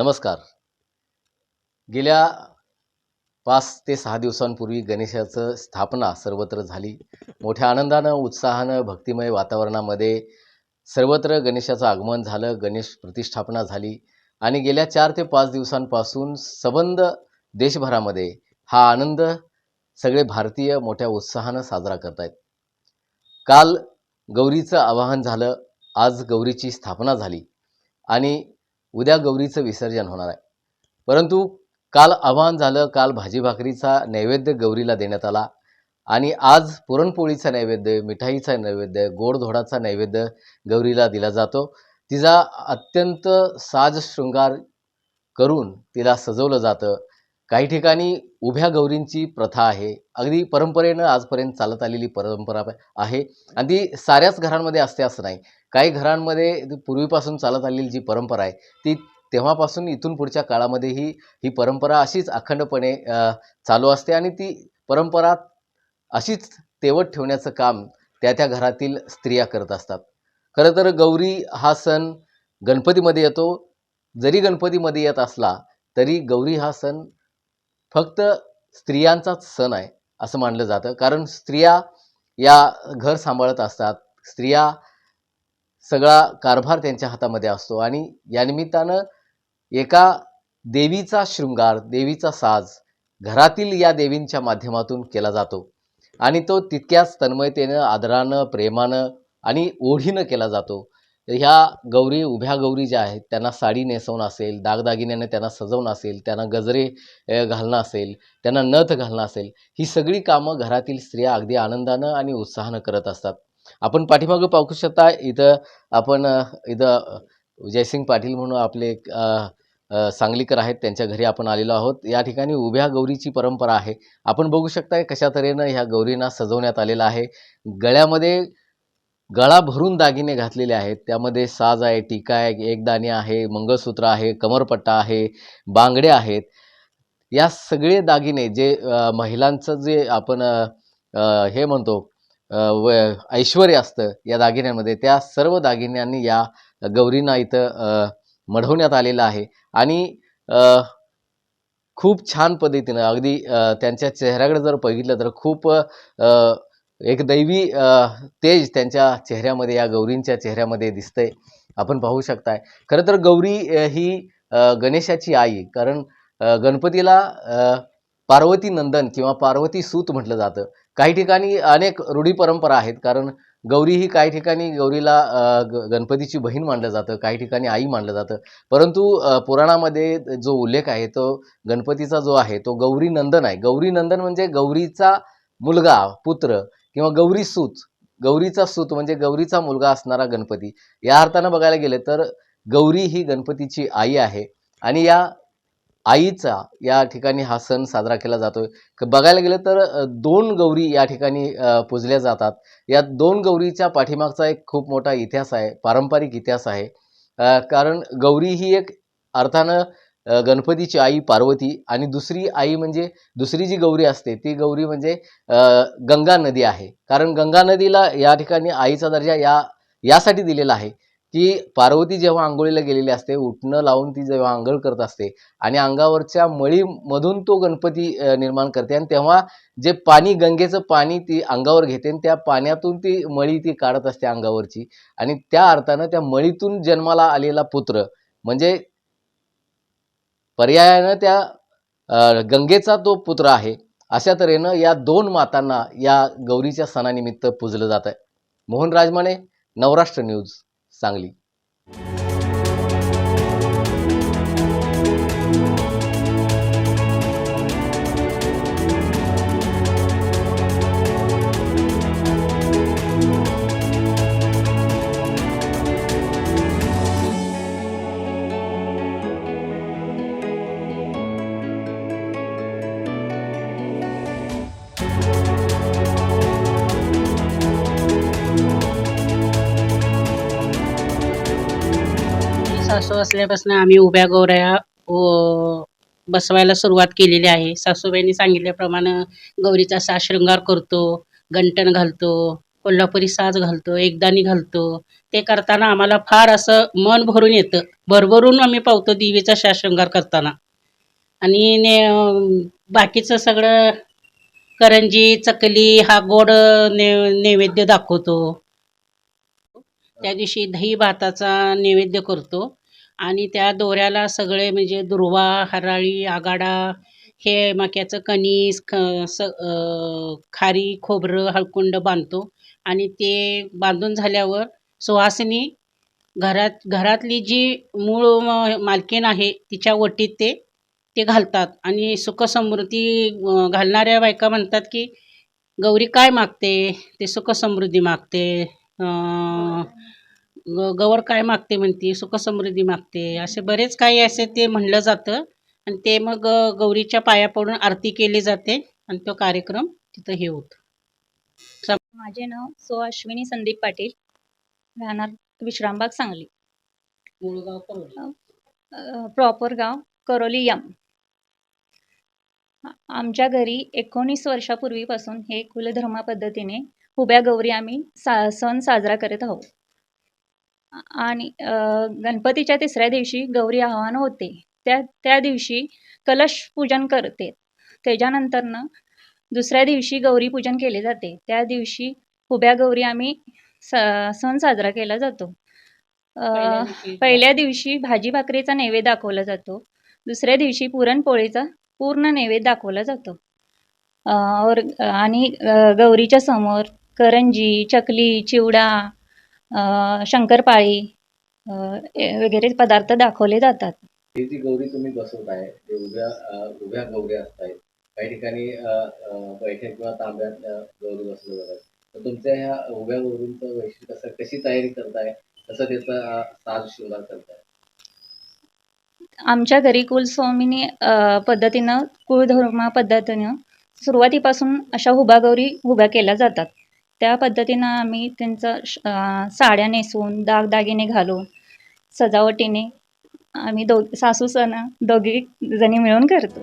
नमस्कार. गेल्या पाच ते सहा दिवसांपूर्वी गणेशाचं स्थापना सर्वत्र झाली. मोठ्या आनंदानं उत्साहानं भक्तिमय वातावरणामध्ये सर्वत्र गणेशाचं आगमन झालं गणेश प्रतिष्ठापना झाली आणि गेल्या चार ते पाच दिवसांपासून सबंध देशभरामध्ये हा आनंद सगळे भारतीय मोठ्या उत्साहानं साजरा करत आहेत काल गौरीचं आवाहन झालं आज गौरीची स्थापना झाली आणि उद्या गौरीचं विसर्जन होणार आहे. परंतु काल आव्हान झालं काल भाजी भाकरीचा नैवेद्य गौरीला देण्यात आला आणि आज पुरणपोळीचा नैवेद्य मिठाईचा नैवेद्य गोडधोडाचा नैवेद्य गौरीला दिला जातो. तिचा अत्यंत साज शृंगार करून तिला सजवलं जातं. काही ठिकाणी उभ्या गौरींची प्रथा आहे. अगदी परंपरेनं आजपर्यंत चालत आलेली परंपरा आहे. आणि ती साऱ्याच घरांमध्ये असते असं नाही. काही घरांमध्ये पूर्वीपासून चालत आलेली जी परंपरा आहे ती तेव्हापासून इथून पुढच्या काळामध्येही ही परंपरा अशीच अखंडपणे चालू असते आणि ती परंपरा अशीच तेवत ठेवण्याचं काम त्या त्या घरातील स्त्रिया करत असतात. खरं तर गौरी हा सण गणपतीमध्ये येतो. जरी गणपतीमध्ये येत असला तरी गौरी हा सण फक्त स्त्रियांचाच सण आहे असं मानलं जातं. कारण स्त्रिया या घर सांभाळत असतात. स्त्रिया सगळा कारभार त्यांच्या हातामध्ये असतो आणि या निमित्तानं एका देवीचा शृंगार देवीचा साज घरातील या देवींच्या माध्यमातून केला जातो. आणि तो तितक्याच तन्मयतेनं आदरानं प्रेमानं आणि ओढीनं केला जातो. ह्या गौरी उभ्या गौरी ज्या आहेत त्यांना साडी नेसवणं असेल दागदागिन्याने त्यांना सजवणं असेल त्यांना गजरे घालणं असेल त्यांना नथ घालणं असेल ही सगळी कामं घरातील स्त्रिया अगदी आनंदानं आणि उत्साहानं करत असतात. आपण पाठीमागं पाहू शकता इथं आपण इथं जयसिंग पाटील म्हणून आपले सांगलीकर आहेत त्यांच्या घरी आपण आलेलो आहोत. या ठिकाणी उभ्या गौरीची परंपरा आहे. आपण बघू शकता कशा तऱ्हेनं ह्या गौरींना सजवण्यात आलेलं आहे. गळ्यामध्ये गळा भरून दागिने घातलेले आहेत. त्यामध्ये साज आहे टीका आहे एकदाणी आहे मंगळसूत्र आहे कमरपट्टा आहे बांगडे आहेत. या सगळे दागिने जे महिलांचं जे आपण हे म्हणतो व ऐश्वर असतं या दागिन्यांमध्ये त्या सर्व दागिन्यांनी या गौरींना इथं मढवण्यात आलेलं आहे. आणि खूप छान पद्धतीनं अगदी त्यांच्या चेहऱ्याकडे जर बघितलं तर खूप एक दैवी तेज त्यांच्या चेहऱ्यामध्ये या गौरींच्या चेहऱ्यामध्ये दिसतंय. आपण पाहू शकताय. खरं तर गौरी ही गणेशाची आई. कारण गणपतीला पार्वती नंदन किंवा पार्वती सूत म्हटलं जातं. काही ठिकाणी अनेक रूढी परंपरा आहेत. कारण गौरी ही काही ठिकाणी गौरीला ग गणपतीची बहीण मानलं जातं. काही ठिकाणी आई मानलं जातं. परंतु पुराणामध्ये जो उल्लेख आहे तो गणपतीचा जो आहे तो गौरी नंदन आहे. गौरी नंदन म्हणजे गौरीचा मुलगा पुत्र. किंवा गौरी सूत गौरीचा सूत म्हणजे गौरीचा मुलगा असणारा गणपती या अर्थानं बघायला गेलं तर गौरी ही गणपतीची आई आहे. आणि या आईचा या ठिकाणी हा सण साजरा केला जातोय. बघायला गेलं तर दोन गौरी या ठिकाणी पूजल्या जातात. या दोन गौरीच्या पाठीमागचा एक खूप मोठा इतिहास आहे पारंपरिक इतिहास आहे. कारण गौरी ही एक अर्थानं गणपतीची आई पार्वती आणि दुसरी आई म्हणजे दुसरी जी गौरी असते ती गौरी म्हणजे गंगा नदी आहे. कारण गंगा नदीला या ठिकाणी आईचा दर्जा या यासाठी दिलेला आहे की पार्वती जेव्हा आंघोळीला गेलेली असते उठणं लावून ती जेव्हा आंघोळ करत असते आणि अंगावरच्या मळीमधून तो गणपती निर्माण करते आणि तेव्हा जे पाणी गंगेचं पाणी ती अंगावर घेते आणि त्या पाण्यातून ती मळी ती काढत असते अंगावरची आणि त्या अर्थानं त्या मळीतून जन्माला आलेला पुत्र म्हणजे पर्यायानं त्या गंगेचा तो पुत्र आहे अशा तऱ्हेनं या दोन मातांना या गौरीच्या सणानिमित्त पूजलं जात आहे मोहन राजमाने नवराष्ट्र न्यूज सांगली. सासू असल्यापासून आम्ही उभ्या गौऱ्या बसवायला सुरुवात केलेली आहे. सासूबाईंनी सांगितल्याप्रमाणे गौरीचा साज शृंगार करतो गंटण घालतो कोल्हापुरी साज घालतो एकदाणी घालतो. ते करताना आम्हाला फार असं मन भरून येतं. भरभरून आम्ही पावतो देवीचा शाज शृंगार करताना. आणि ने बाकीचं सगळं करंजी चकली हा गोड ने नैवेद्य दाखवतो. त्या दिवशी दही भाताचा नैवेद्य करतो. आणि त्या दोऱ्याला सगळे म्हणजे दुर्वा हराळी आगाडा हे मक्याचं कणीस ख स खारी खोबरं हळकुंड बांधतो. आणि ते बांधून झाल्यावर सुहासिनी घरात घरातली जी मूळ मालकीण आहे तिच्या वटीत ते ते घालतात. आणि सुखसमृद्धी घालणाऱ्या बायका म्हणतात की गौरी काय मागते? ते सुखसमृद्धी मागते. ग गवर काय मागते म्हणते? सुखसमृद्धी मागते. असे बरेच काही असे ते म्हणलं जातं. आणि ते मग गौरीच्या पाया पडून आरती केली जाते. आणि तो कार्यक्रम तिथं हे होतो. माझे नाव सो अश्विनी संदीप पाटील. राहणार विश्रामबाग सांगली. मुळगाव करोली प्रॉपर गाव करोली यम. आमच्या घरी एकोणीस वर्षापूर्वीपासून हे कुलधर्मा पद्धतीने उभ्या गौरी आम्ही सा सण साजरा करत आहोत. आणि गणपतीच्या तिसऱ्या दिवशी गौरी आवाहन होते. त्या त्या दिवशी कलश पूजन करते. त्याच्यानंतरनं दुसऱ्या दिवशी गौरी पूजन केले जाते. त्या दिवशी उभ्या गौरी आम्ही स सण साजरा केला जातो. पहिल्या दिवशी भाजी. भाकरीचा नैवेद्य दाखवला जातो. दुसऱ्या दिवशी पुरणपोळीचा पूर्ण नैवेद्य दाखवला जातो. और आणि गौरीच्या समोर करंजी चकली चिवडा शंकरपाळी वगैरे पदार्थ दाखवले जातात. ही जी गौरी तुम्ही बसवताय ते उभ्या उभ्या गौरी असतायत. काही ठिकाणी बैठक किंवा तांब्यात गौरी बसवल्या जातात. तर तुमच्या ह्या उभ्या गौरींचं वैशिष्ट्य कसं कशी तयारी करताय? कसं त्याचा साज शृंगार करताय? आमच्या घरी कुलस्वामिनी पद्धतीनं कुळधर्मा पद्धतीनं सुरुवातीपासून अशा उभ्या गौरी उभ्या केल्या जातात. त्या पद्धतीनं आम्ही त्यांचं श- साड्या नेसून दागदागिने घालून सजावटीने आम्ही दो सासू सण दोघी जणी मिळून करतो.